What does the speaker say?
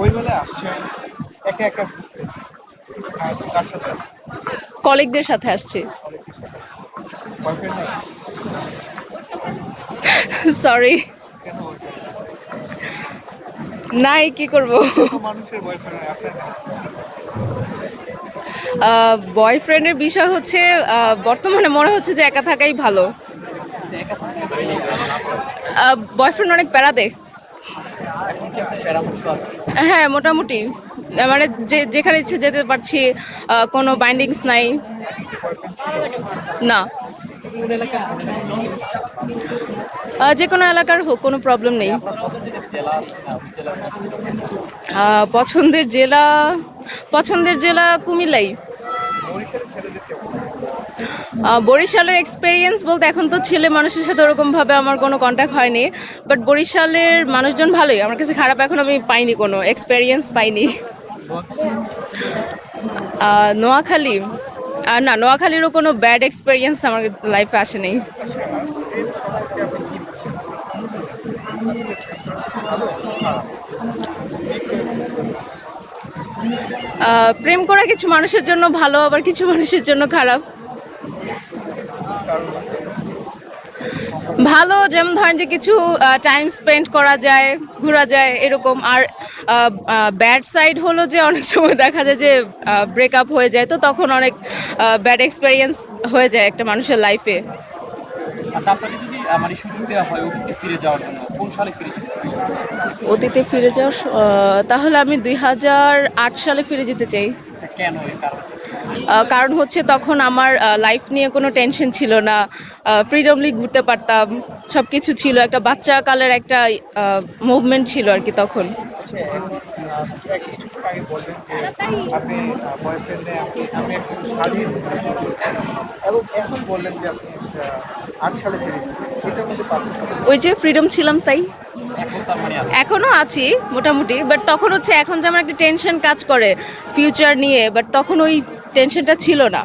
ওই আসছেন একা একা ঘুরতে আর কার সাথে? আসছেন কলিগদের সাথে আসছি। সরি নাই কি করব? বয়ফ্রেন্ডের বিষয় হচ্ছে বর্তমানে মনে হচ্ছে যে একা থাকাই ভালো। বয়ফ্রেন্ড অনেক প্যারা দেয়। হ্যাঁ মোটামুটি। মানে যে, যেখানে ইচ্ছে যেতে পারছি কোনো বাইন্ডিংস নাই। না। যে কোনো এলাকার হোক, কোনো প্রবলেম নেই। পছন্দের জেলা পছন্দের জেলা কুমিল্লাই। বরিশালের এক্সপেরিয়েন্স বলতে এখন তো ছেলে মানুষের সাথে ওরকমভাবে আমার কোনো কন্ট্যাক্ট হয়নি বাট বরিশালের মানুষজন ভালোই। আমার কাছে খারাপ এখন আমি পাইনি কোনো এক্সপেরিয়েন্স পাইনি। নোয়াখালী। আর না, নোয়াখালীরও কোনো ব্যাড এক্সপেরিয়েন্স আমার লাইফে আসেনি। প্রেম করা কিছু মানুষের জন্য ভালো, আবার কিছু মানুষের জন্য খারাপ। ভালো যেমন ধরেন যে কিছু টাইম স্পেন্ড করা যায় ঘোরা যায় এরকম আর ব্যাড সাইড হলো যে অনেক সময় দেখা যায় যে ব্রেকআপ হয়ে যায় তো তখন অনেক ব্যাড এক্সপেরিয়েন্স হয়ে যায় একটা মানুষের লাইফে আচ্ছা যদি আহ, মানে সুযোগ দেওয়া হয় ফিরে যাওয়ার জন্য কোন সালে ফিরে যেতে? অতীতে ফিরে যাওয়ার তাহলে আমি দুই হাজার আট সালে ফিরে যেতে চাই। কারণ? হচ্ছে তখন আমার লাইফ নিয়ে কোনো টেনশন ছিল না। ফ্রিডমলি ঘুরতে পারতাম সব কিছু ছিল একটা বাচ্চা কালের একটা মুভমেন্ট ছিল আর কি তখন। আচ্ছা এবং এখন বললেন যে আপনি ওই যে ফ্রিডম ছিলাম তাই। এখন তার মানে আছে এখনও আছি মোটামুটি বাট তখন হচ্ছে এখন যেমন একটা টেনশন কাজ করে ফিউচার নিয়ে বাট তখন ওই টেনশনটা ছিল না।